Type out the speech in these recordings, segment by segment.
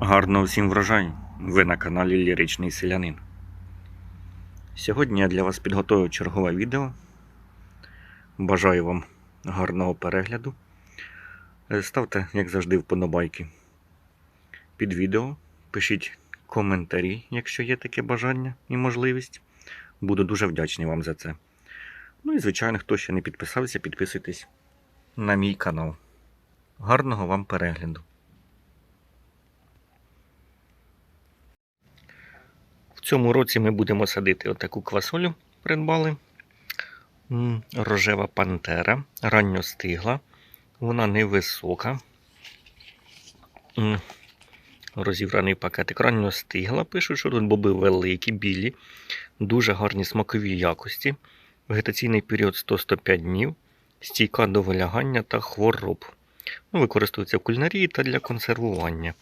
Гарного всім врожаю! Ви на каналі Ліричний Селянин. Сьогодні я для вас підготував чергове відео. Бажаю вам гарного перегляду. Е, Ставте, як завжди, вподобайки під відео. Пишіть коментарі, якщо є таке бажання і можливість. Буду дуже вдячний вам за це. Ну і, звичайно, хто ще не підписався, підписуйтесь на мій канал. Гарного вам перегляду! Цьому році ми будемо садити отаку квасолю. Придбали. Рожева пантера, ранньостигла. Вона невисока. Розібраний пакетик ранньостигла. Пишуть, що тут боби великі, білі, дуже гарні смакові якості. Вегетаційний період 100-105 днів, стійка до вилягання та хвороб. Ну, використовується в кулінарії та для консервування.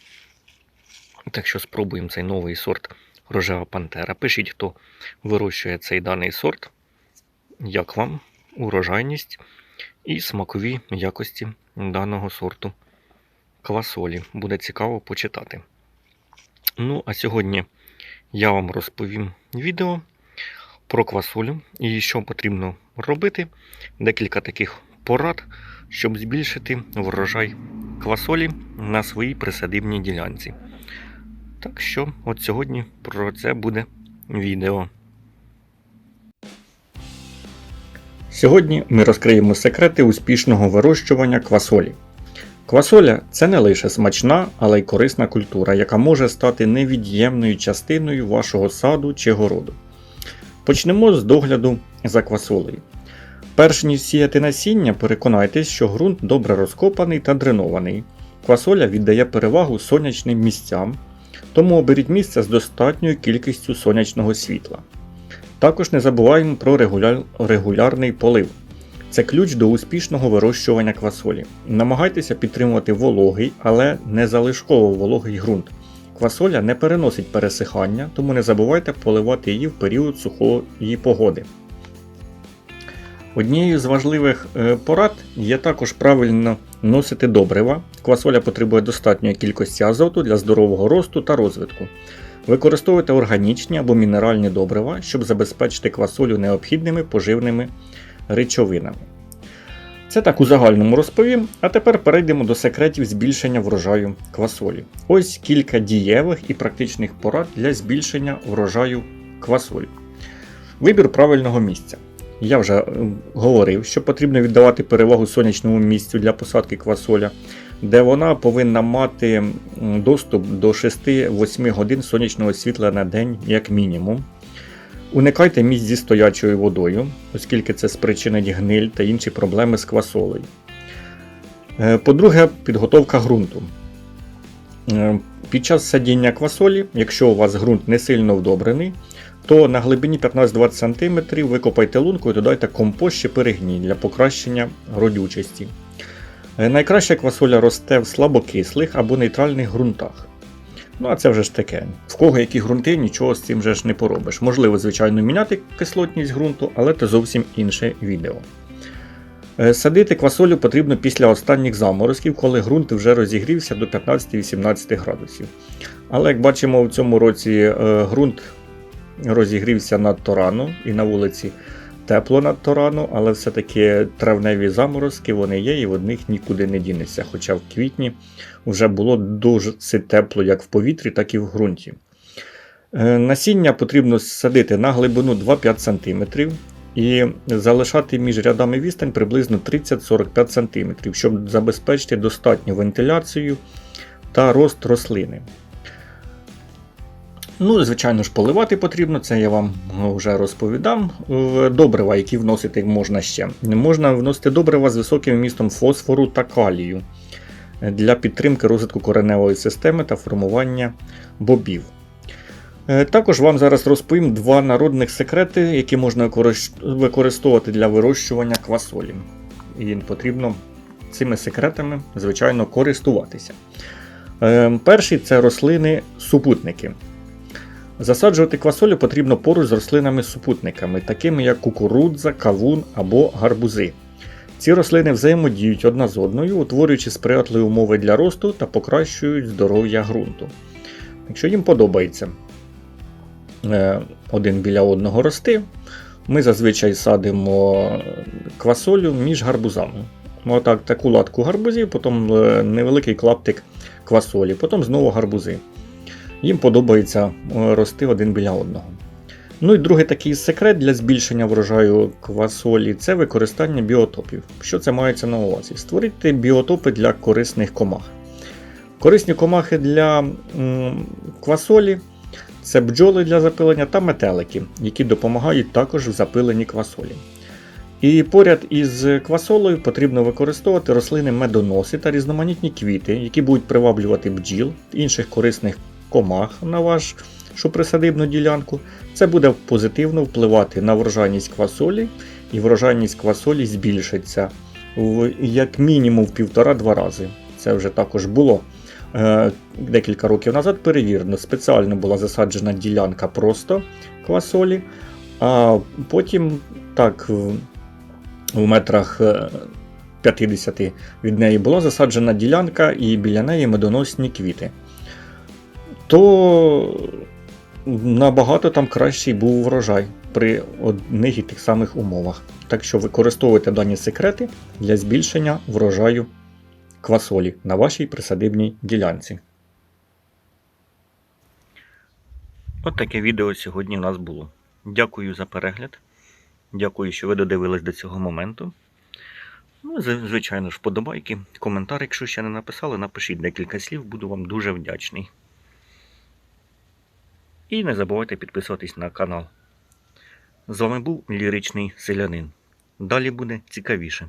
Так що спробуємо цей новий сорт рожева пантера. Пишіть, хто вирощує цей даний сорт, як вам урожайність і смакові якості даного сорту квасолі. Буде цікаво почитати. Ну, а сьогодні я вам розповім відео про квасолю і що потрібно робити. Декілька таких порад, щоб збільшити врожай квасолі на своїй присадибній ділянці. Так що, от сьогодні про це буде відео. Сьогодні ми розкриємо секрети успішного вирощування квасолі. Квасоля це не лише смачна, але й корисна культура, яка може стати невід'ємною частиною вашого саду чи городу. Почнемо з догляду за квасолею. Перш ніж сіяти насіння, переконайтесь, що ґрунт добре розкопаний та дренований. Квасоля віддає перевагу сонячним місцям, тому оберіть місце з достатньою кількістю сонячного світла. Також не забуваємо про регуляр... регулярний полив. Це ключ до успішного вирощування квасолі. Намагайтеся підтримувати вологий, але не залишково вологий ґрунт. Квасоля не переносить пересихання, тому не забувайте поливати її в період сухої погоди. Однією з важливих е, порад є також правильно носити добрива. Квасоля потребує достатньої кількості азоту для здорового росту та розвитку. Використовуйте органічні або мінеральні добрива, щоб забезпечити квасолю необхідними поживними речовинами. Це так у загальному розповім, а тепер перейдемо до секретів збільшення врожаю квасолі. Ось кілька дієвих і практичних порад для збільшення врожаю квасолі. Вибір правильного місця. Я вже е, говорив, що потрібно віддавати перевагу сонячному місцю для посадки квасоля, де вона повинна мати доступ до 6-8 годин сонячного світла на день, як мінімум. Уникайте місць зі стоячою водою, оскільки це спричинить гниль та інші проблеми з квасолею. Е, По-друге, підготовка ґрунту. Е, Під час садіння квасолі, якщо у вас ґрунт не сильно вдобрений, то на глибині 15-20 см викопайте лунку і додайте компост чи перегній для покращення родючості. Е, Найкраще квасоля росте в слабокислих або нейтральних ґрунтах. Ну, а це вже ж таке. В кого які ґрунти, нічого з цим вже ж не поробиш. Можливо, звичайно, міняти кислотність ґрунту, але це зовсім інше відео. Е, Садити квасолю потрібно після останніх заморозків, коли ґрунт вже розігрівся до 15-18 градусів. Але як бачимо, в цьому році е, ґрунт розігрівся надто рано і на вулиці тепло надто рано, але все-таки травневі заморозки вони є і від них нікуди не дінеться. Хоча в квітні вже було дуже тепло як в повітрі, так і в ґрунті. Е, Насіння потрібно садити на глибину 2-5 см і залишати між рядами відстань приблизно 30-45 см, щоб забезпечити достатню вентиляцію та рост рослини. Ну, звичайно ж, поливати потрібно, це я вам вже розповідав. Добрива, які вносити можна ще. Можна вносити добрива з високим вмістом фосфору та калію для підтримки розвитку кореневої системи та формування бобів. Е, Також вам зараз розповім два народних секрети, які можна використовувати для вирощування квасолі. І потрібно цими секретами, звичайно, користуватися. Е, Перший це рослини-супутники. Засаджувати квасолю потрібно поруч з рослинами-супутниками, такими як кукурудза, кавун або гарбузи. Ці рослини взаємодіють одна з одною, утворюючи сприятливі умови для росту та покращують здоров'я ґрунту. Якщо їм подобається е, один біля одного рости, ми зазвичай садимо квасолю між гарбузами. Ну, Отак, таку латку гарбузів, потім е, невеликий клаптик квасолі, потім знову гарбузи. Їм подобається е, рости один біля одного. Ну і другий такий секрет для збільшення врожаю квасолі це використання біотопів. Що це мається на увазі? Створити біотопи для корисних комах. Корисні комахи для м, квасолі це бджоли для запилення та метелики, які допомагають також в запиленні квасолі. І поряд із квасолою потрібно використовувати рослини медоноси та різноманітні квіти, які будуть приваблювати бджіл, інших корисних комах на вашу присадибну ділянку. Це буде позитивно впливати на врожайність квасолі, і врожайність квасолі збільшиться в як мінімум в півтора-два рази. Це вже також було е, декілька років назад перевірено. Спеціально була засаджена ділянка просто квасолі, а потім так в, метрах е, 50 від неї була засаджена ділянка і біля неї медоносні квіти. То набагато там кращий був врожай при одних і тих самих умовах. Так що використовуйте дані секрети для збільшення врожаю квасолі на вашій присадибній ділянці. От таке відео сьогодні у нас було. Дякую за перегляд. Дякую, що ви додивились до цього моменту. Ну, звичайно ж, вподобайки, коментар, якщо ще не написали, напишіть декілька слів, буду вам дуже вдячний. І не забувайте підписуватись на канал. З вами був ліричний селянин. Далі буде цікавіше.